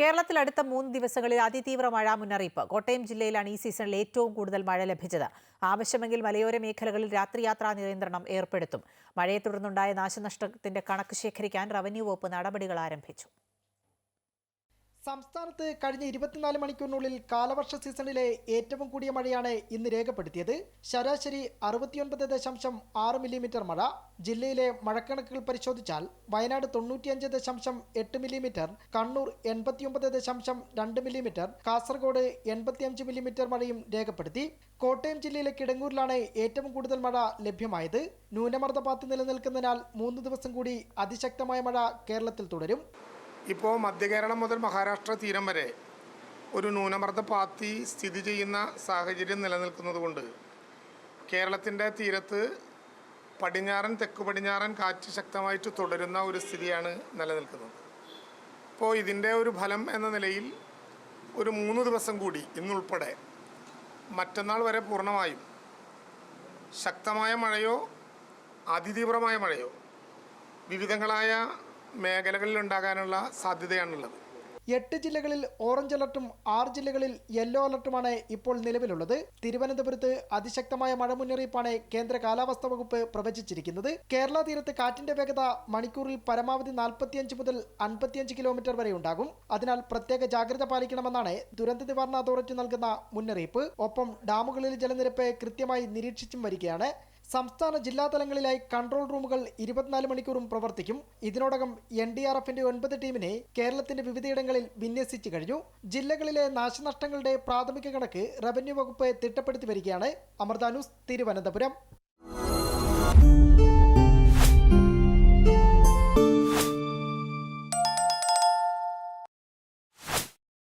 കേരളത്തിൽ അടുത്ത മൂന്ന് ദിവസങ്ങളിൽ അതിതീവ്ര മഴ മുന്നറിയിപ്പ്. കോട്ടയം ജില്ലയിലാണ് ഈ സീസണിൽ ഏറ്റവും കൂടുതൽ മഴ ലഭിച്ചത്. ആവശ്യമെങ്കിൽ മലയോര മേഖലകളിൽ രാത്രിയാത്രാ നിയന്ത്രണം ഏർപ്പെടുത്തും. മഴയെ തുടർന്നുണ്ടായ നാശനഷ്ടത്തിന്റെ കണക്ക് ശേഖരിക്കാൻ റവന്യൂ വകുപ്പ് നടപടികൾ ആരംഭിച്ചു. സംസ്ഥാനത്ത് കഴിഞ്ഞ ഇരുപത്തിനാല് മണിക്കൂറിനുള്ളിൽ കാലവർഷ സീസണിലെ ഏറ്റവും കൂടിയ മഴയാണ് ഇന്ന് രേഖപ്പെടുത്തിയത്. ശരാശരി അറുപത്തിയൊൻപത് ദശാംശം ആറ് മില്ലിമീറ്റർ മഴ. ജില്ലയിലെ മഴക്കണക്കുകൾ പരിശോധിച്ചാൽ വയനാട് തൊണ്ണൂറ്റിയഞ്ച് ദശാംശം എട്ട് മില്ലിമീറ്റർ കണ്ണൂർ എൺപത്തിയൊമ്പത് ദശാംശം രണ്ട് മില്ലിമീറ്റർ കാസർഗോഡ് എൺപത്തിയഞ്ച് മില്ലിമീറ്റർ മഴയും രേഖപ്പെടുത്തി. കോട്ടയം ജില്ലയിലെ കിടങ്ങൂരിലാണ് ഏറ്റവും കൂടുതൽ മഴ ലഭ്യമായത്. ന്യൂനമർദ്ദപാത്ത് നിലനിൽക്കുന്നതിനാൽ മൂന്ന് ദിവസം കൂടി അതിശക്തമായ മഴ കേരളത്തിൽ തുടരും. ഇപ്പോൾ മധ്യകേരളം മുതൽ മഹാരാഷ്ട്ര തീരം വരെ ഒരു ന്യൂനമർദ്ദ പാത്തി സ്ഥിതി ചെയ്യുന്ന സാഹചര്യം നിലനിൽക്കുന്നതുകൊണ്ട് കേരളത്തിന്റെ തീരത്ത് പടിഞ്ഞാറൻ തെക്ക് പടിഞ്ഞാറൻ കാറ്റ് ശക്തമായിട്ട് തുടരുന്ന ഒരു സ്ഥിതിയാണ് നിലനിൽക്കുന്നത്. അപ്പോൾ ഇതിന്റെ ഒരു ഫലം എന്ന നിലയിൽ ഒരു മൂന്ന് ദിവസം കൂടി ഇന്നുൾപ്പെടെ മറ്റന്നാൾ വരെ പൂർണമായും ശക്തമായ മഴയോ അതിതീവ്രമായ മഴയോ വിവിധങ്ങളായ മേഖലകളിൽ ഉണ്ടാകാനുള്ള സാധ്യതയാണുള്ളത്. എട്ട് ജില്ലകളിൽ ഓറഞ്ച് അലർട്ടും ആറ് ജില്ലകളിൽ യെല്ലോ അലർട്ടുമാണ് ഇപ്പോൾ നിലവിലുള്ളത്. തിരുവനന്തപുരത്ത് അതിശക്തമായ മഴ മുന്നറിയിപ്പാണ് കേന്ദ്ര കാലാവസ്ഥാ വകുപ്പ് പ്രവചിച്ചിരിക്കുന്നത്. കേരള തീരത്ത് കാറ്റിന്റെ വേഗത മണിക്കൂറിൽ പരമാവധി നാൽപ്പത്തിയഞ്ച് മുതൽ അൻപത്തിയഞ്ച് കിലോമീറ്റർ വരെ ഉണ്ടാകും. അതിനാൽ പ്രത്യേക ജാഗ്രത പാലിക്കണമെന്നാണ് ദുരന്ത നിവാരണ അതോറിറ്റി നൽകുന്ന മുന്നറിയിപ്പ്. ഒപ്പം ഡാമുകളിൽ ജലനിരപ്പ് കൃത്യമായി നിരീക്ഷിച്ചും വരികയാണ്. സംസ്ഥാന ജില്ലാ തലങ്ങളിലായി കൺട്രോൾ റൂമുകൾ ഇരുപത്തിനാല് മണിക്കൂറും പ്രവർത്തിക്കും. ഇതിനോടകം എൻ ഡി ആർ എഫിന്റെ ഒൻപത് ടീമിനെ കേരളത്തിന്റെ വിവിധയിടങ്ങളിൽ വിന്യസിച്ചു കഴിഞ്ഞു. ജില്ലകളിലെ നാശനഷ്ടങ്ങളുടെ പ്രാഥമിക കണക്ക് റവന്യൂ വകുപ്പ് തിട്ടപ്പെടുത്തി വരികയാണ്. അമൃത തിരുവനന്തപുരം.